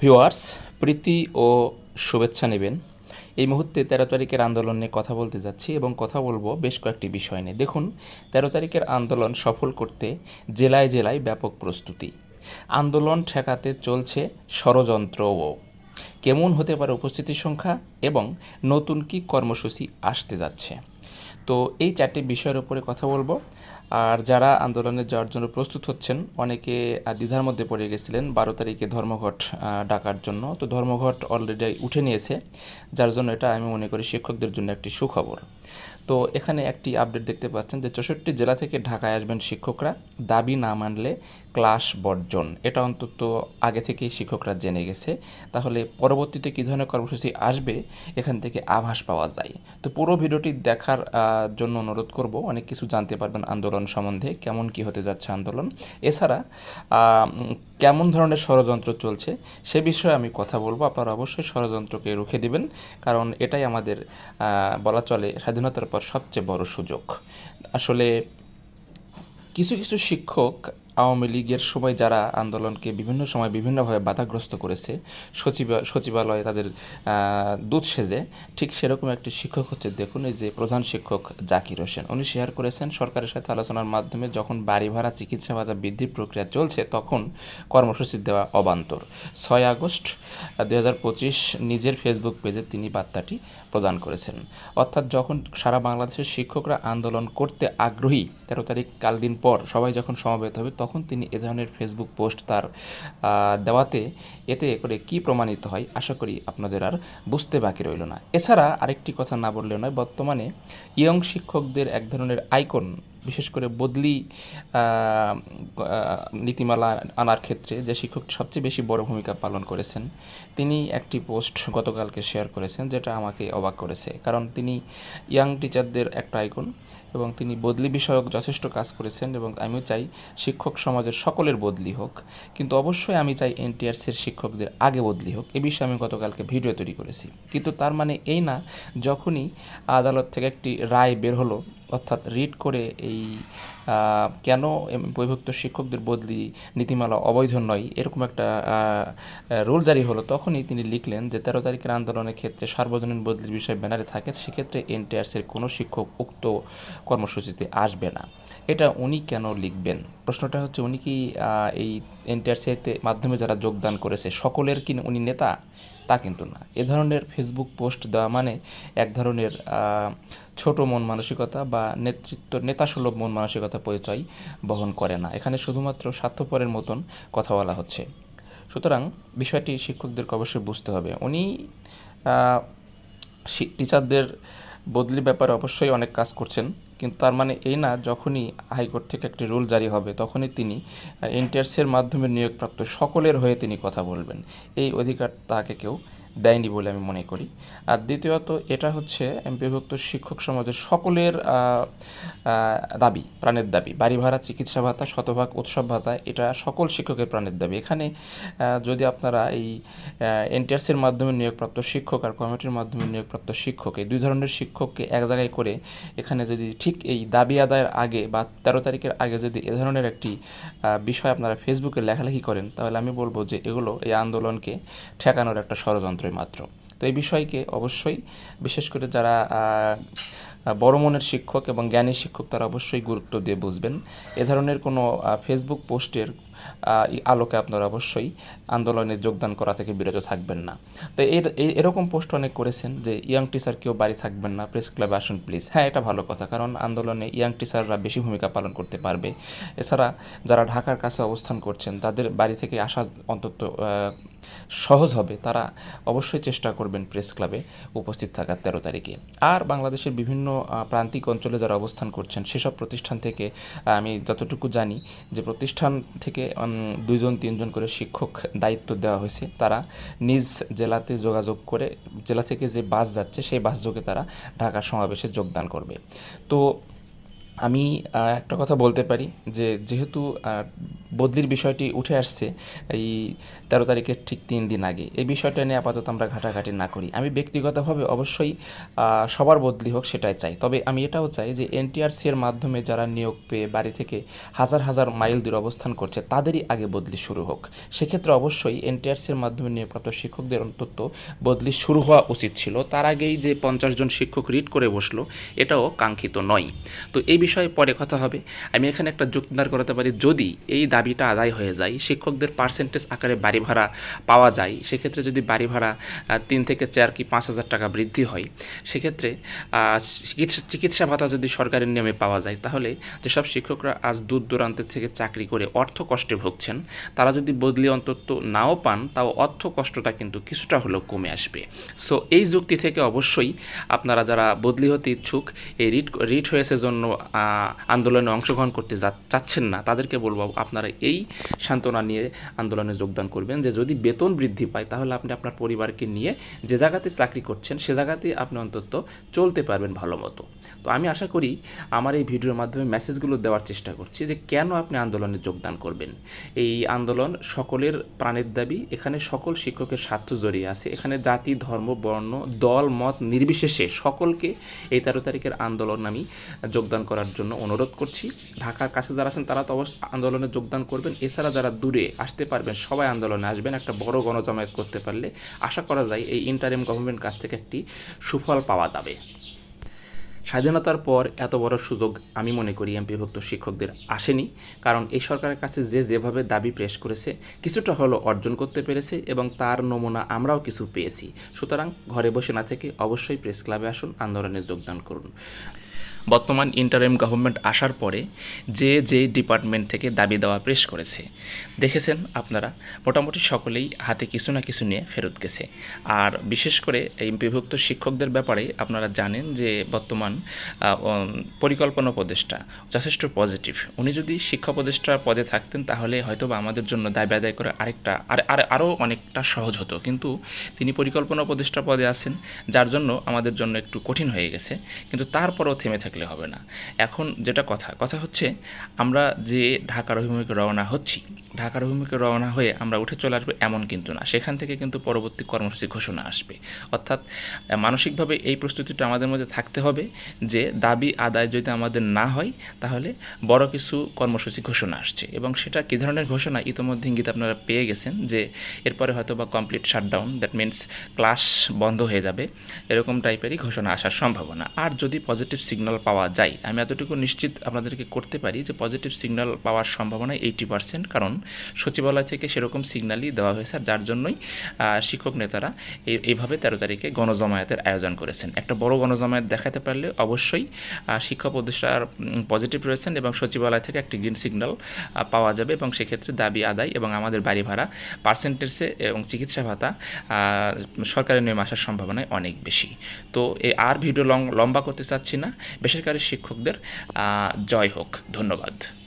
Viewers, প্রীতি ও শুভেচ্ছা নেবেন। এই মুহূর্তে তেরো তারিখের আন্দোলন নিয়ে কথা বলতে যাচ্ছি এবং কথা বলব বেশ কয়েকটি বিষয় নিয়ে। দেখুন, তেরো তারিখের আন্দোলন সফল করতে জেলায় জেলায় ব্যাপক প্রস্তুতি। আন্দোলন ঠেকাতে চলছে ষড়যন্ত্রও। কেমন হতে পারে উপস্থিতির সংখ্যা এবং নতুন কি কর্মসূচি আসতে যাচ্ছে? তো এই চারটি বিষয়ের উপরে কথা বলব। আর যারা আন্দোলনে যাওয়ার জন্য প্রস্তুত হচ্ছেন, অনেকে দ্বিধার মধ্যে পড়ে গেছিলেন বারো তারিখে ধর্মঘট ডাকার জন্য। তো ধর্মঘট অলরেডি উঠে নিয়েছে, যার জন্য এটা আমি মনে করি শিক্ষকদের জন্য একটি সুখবর। তো এখানে একটি আপডেট দেখতে পাচ্ছেন যে চৌষট্টি জেলা থেকে ঢাকায় আসবেন শিক্ষকরা। দাবি না মানলে ক্লাস বর্জন। এটা অন্তত আগে থেকেই শিক্ষকরা জেনে গেছে। তাহলে পরবর্তীতে কী ধরনের কর্মসূচি আসবে? এখান থেকে আভাস পাওয়া যায়। তো পুরো ভিডিওটি দেখার জন্য অনুরোধ করব, অনেক কিছু জানতে পারবেন আন্দোলন সম্বন্ধে, কেমন কি হতে যাচ্ছে আন্দোলন। এছাড়া কেমন ধরনের ষড়যন্ত্র চলছে সে বিষয়ে আমি কথা বলব। আপনারা অবশ্যই ষড়যন্ত্রকে রুখে দিবেন, কারণ এটাই আমাদের বলা চলে স্বাধীনতার পর সবচেয়ে বড় সুযোগ। আসলে কিছু কিছু শিক্ষক আওয়ামী লীগের সময় যারা আন্দোলনকে বিভিন্ন সময় বিভিন্নভাবে বাধাগ্রস্ত করেছে, সচিব, সচিবালয়ে তাদের দুধ সেজে, ঠিক সেরকম একটি শিক্ষক হচ্ছে, দেখুন এই যে প্রধান শিক্ষক জাকির হোসেন। উনি শেয়ার করেছেন, সরকারের সাথে আলোচনার মাধ্যমে যখন বাড়ি ভাড়া, চিকিৎসা ভাতা বৃদ্ধির প্রক্রিয়া চলছে, তখন কর্মসূচি দেওয়া অবান্তর। ছয় আগস্ট দু হাজার পঁচিশ নিজের ফেসবুক পেজে তিনি বার্তাটি প্রদান করেছেন। অর্থাৎ যখন সারা বাংলাদেশের শিক্ষকরা আন্দোলন করতে আগ্রহী, তেরো তারিখ কাল দিন পর সবাই যখন সমবেত হবে তখন তিনি এ ধরনের ফেসবুক পোস্ট তার দেওয়াতে এতে করে কি প্রমাণিত হয় আশা করি আপনাদের আর বুঝতে বাকি রইল না। এছাড়া আরেকটি কথা না বললেও নয়, বর্তমানে ইয়ং শিক্ষকদের এক ধরনের আইকন বিশেষ করে বদলি নীতিমালা আনার ক্ষেত্রে যে শিক্ষক সবচেয়ে বেশি বড় ভূমিকা পালন করেছেন, তিনি একটি পোস্ট গতকালকে শেয়ার করেছেন, যেটা আমাকে অবাক করেছে। কারণ তিনি ইয়াং টিচারদের একটা আইকন এবং তিনি বদলি বিষয়ক যথেষ্ট কাজ করেছেন এবং আমিও চাই শিক্ষক সমাজের সকলের বদলি হোক। কিন্তু অবশ্যই আমি চাই এনটিআরসির শিক্ষকদের আগে বদলি হোক। এ বিষয়ে আমি গতকালকে ভিডিও তৈরি করেছি। কিন্তু তার মানে এই না, যখনই আদালত থেকে একটি রায় বের হলো, অর্থাৎ রিট করে এই কেন বৈভক্ত শিক্ষকদের বদলি নীতিমালা অবৈধ নয়? এরকম একটা রুল জারি হলো। তখনই তিনি লিখলেন যে, তেরো তারিখের আন্দোলনের ক্ষেত্রে সার্বজনীন বদলির বিষয় ব্যানারে থাকে। সেক্ষেত্রে এনটিআরসির কোনো শিক্ষক উক্ত কর্মসূচিতে আসবে না। এটা উনি কেন লিখবেন? প্রশ্নটা হচ্ছে উনি কি এই এনটিআরসিতে মাধ্যমে যারা যোগদান করেছে, সকলের কি উনি নেতা? তা কিন্তু না। এ ধরনের ফেসবুক পোস্ট দেওয়া মানে এক ধরনের ছোট মন মানসিকতা বা নেতৃত্ব, নেতাসুলভ মন মানসিকতা পরিচয় বহন করে না। এখানে শুধুমাত্র স্বার্থপরের মতন কথা বলা হচ্ছে। সুতরাং বিষয়টি শিক্ষকদেরকে অবশ্যই বুঝতে হবে। উনি টিচারদের বদলি ব্যাপারে অবশ্যই অনেক কাজ করছেন। কিন্তু তার মানে এই না, যখনই হাইকোর্ট থেকে একটি রুল জারি হবে, তখনই তিনি এনটিআরসির মাধ্যমে নিয়োগপ্রাপ্ত সকলের হয়ে তিনি কথা বলবেন। এই অধিকার তাকে কেউ দেয়নি বলে আমি মনে করি। আর দ্বিতীয়ত, এটা হচ্ছে বিভক্ত শিক্ষক সমাজের সকলের দাবি, প্রাণের দাবি। বাড়ি ভাড়া, চিকিৎসা ভাতা, শতভাগ উৎসব ভাতা, এটা সকল শিক্ষকের প্রাণের দাবি। এখানে যদি আপনারা এই এনটিআরসির মাধ্যমে নিয়োগপ্রাপ্ত শিক্ষক আর কমিটির মাধ্যমে নিয়োগপ্রাপ্ত শিক্ষক, এই দুই ধরনের শিক্ষককে এক জায়গায় করে এখানে যদি ঠিক এই দাবি আদায়ের আগে বা তেরো তারিখের আগে যদি এ ধরনের একটি বিষয় আপনারা ফেসবুকে লেখালেখি করেন, তাহলে আমি বলব যে এগুলো এই আন্দোলনকে ঠেকানোর একটা ষড়যন্ত্রই মাত্র। তো এই বিষয়কে অবশ্যই, বিশেষ করে যারা বড় মনের শিক্ষক এবং জ্ঞানী শিক্ষক তারা অবশ্যই গুরুত্ব দিয়ে বুঝবেন। এ ধরনের কোনো ফেসবুক পোস্টের আলোকে আপনারা অবশ্যই আন্দোলনে যোগদান করা থেকে বিরত থাকবেন না। তো এর এরকম পোস্ট অনেক করেছেন যে, ইয়াং টিচার কেউ বাড়ি থাকবেন না, প্রেস ক্লাবে আসুন প্লিজ। হ্যাঁ এটা ভালো কথা, কারণ আন্দোলনে ইয়াং টিচাররা বেশি ভূমিকা পালন করতে পারবে। এছাড়া যারা ঢাকার কাছে অবস্থান করছেন, তাদের বাড়ি থেকে আসা অন্তত সহজ হবে। তারা অবশ্যই চেষ্টা করবেন প্রেস ক্লাবে উপস্থিত থাকার তেরো তারিখে। আর বাংলাদেশের বিভিন্ন প্রান্তিক অঞ্চলে যারা অবস্থান করছেন, সেসব প্রতিষ্ঠান থেকে আমি যতটুকু জানি যে প্রতিষ্ঠান থেকে দুইজন, তিনজন করে শিক্ষক দায়িত্ব দেওয়া হয়েছে। তারা নিজ জেলাতে যোগাযোগ করে, জেলা থেকে যে বাস যাচ্ছে, সেই বাস যোগে তারা ঢাকা সমাবেশে যোগদান করবে। তো আমি একটা কথা বলতে পারি যে যেহেতু বদলির বিষয়টি উঠে আসছে এই তেরো তারিখের ঠিক তিন দিন আগে, এই বিষয়টা নিয়ে আপাতত আমরা ঘাটাঘাটি না করি। আমি ব্যক্তিগতভাবে অবশ্যই সবার বদলি হোক সেটাই চাই। তবে আমি এটাও চাই যে এনটিআরসি এর মাধ্যমে যারা নিয়োগ পেয়ে বাড়ি থেকে হাজার হাজার মাইল দূরে অবস্থান করছে, তাদেরই আগে বদলি শুরু হোক। সেক্ষেত্রে অবশ্যই এনটিআরসি এর মাধ্যমে নিয়োগপ্রাপ্ত শিক্ষকদের অন্তত বদলি শুরু হওয়া উচিত ছিল। তার আগেই যে পঞ্চাশ জন শিক্ষক রিট করে বসল, এটাও কাঙ্ক্ষিত নয়। তো এই বিষয়ে পরে কথা হবে। আমি এখানে একটা যুক্তি দাঁড় করাতে পারি, যদি এই দাবিটা আদায় হয়ে যায়, শিক্ষকদের পার্সেন্টেজ আকারে বাড়ি ভাড়া পাওয়া যায়, সেক্ষেত্রে যদি বাড়ি ভাড়া তিন থেকে চার কি পাঁচ হাজার টাকা বৃদ্ধি হয়, সেক্ষেত্রে চিকিৎসা চিকিৎসা ভাতা যদি সরকারের নিয়মে পাওয়া যায়, তাহলে যেসব শিক্ষকরা আজ দূর দূরান্তের থেকে চাকরি করে অর্থ কষ্টে ভুগছেন, তারা যদি বদলি অন্তত নাও পান, তাও অর্থ কষ্টটা কিন্তু কিছুটা হলেও কমে আসবে। সো এই যুক্তি থেকে অবশ্যই আপনারা যারা বদলি হতে ইচ্ছুক, এই রিট রিট হয়েছে জন্য আন্দোলনে অংশগ্রহণ করতে যা, চাচ্ছেন না, তাদেরকে বলব আপনারা এই সান্ত্বনা নিয়ে আন্দোলনে যোগদান করবেন যে যদি বেতন বৃদ্ধি পায় তাহলে আপনি আপনার পরিবারকে নিয়ে যে জায়গাতে চাকরি করছেন সে জায়গাতে আপনি অন্তত চলতে পারবেন ভালো মতো। তো আমি আশা করি আমার এই ভিডিওর মাধ্যমে মেসেজগুলো দেওয়ার চেষ্টা করছি যে কেন আপনি আন্দোলনে যোগদান করবেন। এই আন্দোলন সকলের প্রাণের দাবি, এখানে সকল শিক্ষকের স্বার্থ জড়িয়ে আছে, এখানে জাতি, ধর্ম, বর্ণ, দল, মত নির্বিশেষে সকলকে এই তেরো তারিখের আন্দোলন আমি যোগদান করার জন্য অনুরোধ করছি। ঢাকার কাছে যারা আছেন, তারা তো অবশ্যই আন্দোলনে যোগদান করবেন। এছাড়া যারা দূরে আসতে পারবেন, সবাই আন্দোলনে আসবেন। একটা বড় গণজমায়েত করতে পারলে আশা করা যায় এই ইন্টারিম গভর্নমেন্ট কাছ থেকে একটি সুফল পাওয়া যাবে। স্বাধীনতার পর এত বড় সুযোগ আমি মনে করি এমপিভুক্ত শিক্ষকদের আসেনি, কারণ এই সরকারের কাছে যে যেভাবে দাবি পেশ করেছে, কিছুটা হলো অর্জন করতে পেরেছে এবং তার নমুনা আমরাও কিছু পেয়েছি। সুতরাং ঘরে বসে না থেকে অবশ্যই প্রেস ক্লাবে আসুন, আন্দোলনে যোগদান করুন। বর্তমান ইন্টারিম গভর্নমেন্ট আসার পরে যে যে ডিপার্টমেন্ট থেকে দাবি দেওয়া পেশ করেছে, দেখেছেন আপনারা? মোটামুটি সকলেই হাতে কিছু না কিছু নিয়ে ফেরত গেছে। আর বিশেষ করে এই বিভক্ত শিক্ষকদের ব্যাপারে আপনারা জানেন যে বর্তমান পরিকল্পনা উপদেষ্টা যথেষ্ট পজিটিভ উনি যদি শিক্ষা উপদেষ্টার পদে থাকতেন, তাহলে হয়তো বা আমাদের জন্য দাবি আদায় করে আরেকটা, আর আর আরও অনেকটা সহজ হতো। কিন্তু তিনি পরিকল্পনা উপদেষ্টা পদে আছেন, যার জন্য আমাদের জন্য একটু কঠিন হয়ে গেছে। কিন্তু তারপরও থেমে থাকলে হবে না। এখন যেটা কথা কথা হচ্ছে আমরা যে ঢাকার অভিমুখে রওনা হচ্ছি ঢাকার অভিমুখে রওনা হয়ে আমরা উঠে চলে আসব এমন কিন্তু না। সেখান থেকে কিন্তু পরবর্তী কর্মসূচি ঘোষণা আসবে। অর্থাৎ মানসিকভাবে এই প্রস্তুতিটা আমাদের মধ্যে থাকতে হবে যে, দাবি আদায় যদি আমাদের না হয়, তাহলে বড় কিছু কর্মসূচি ঘোষণা আসছে। এবং সেটা কী ধরনের ঘোষণা ইতোমধ্যে ইঙ্গিত আপনারা পেয়ে গেছেন যে, এরপরে হয়তো বা complete shutdown that means class বন্ধ হয়ে যাবে, এরকম টাইপেরই ঘোষণা আসার সম্ভাবনা। আর যদি পজিটিভ সিগন্যাল পাওয়া যায়, আমি এতটুকু নিশ্চিত আপনাদেরকে করতে পারি যে পজিটিভ সিগন্যাল পাওয়ার সম্ভাবনা এইটি পার্সেন্ট কারণ সচিবালয় থেকে সেরকম সিগন্যালই দেওয়া হয়েছে যার জন্যই শিক্ষক নেতারা এই- এইভাবে তেরো তারিখে গণজমায়েতের আয়োজন করেছেন। একটা বড় গণজমায়েত দেখাতে পারলে অবশ্যই শিক্ষা প্রতিষ্ঠার পজিটিভ রয়েছেন এবং সচিবালয় থেকে একটি গ্রিন সিগন্যাল পাওয়া যাবে এবং সেক্ষেত্রে দাবি আদায় এবং আমাদের বাড়ি ভাড়া পার্সেন্টেজে এবং চিকিৎসা ভাতা সরকারের নিয়মে আসার সম্ভাবনায় অনেক বেশি। তো আর ভিডিও লং, লম্বা করতে চাচ্ছি না। বেসরকারি শিক্ষকদের জয় হোক। ধন্যবাদ।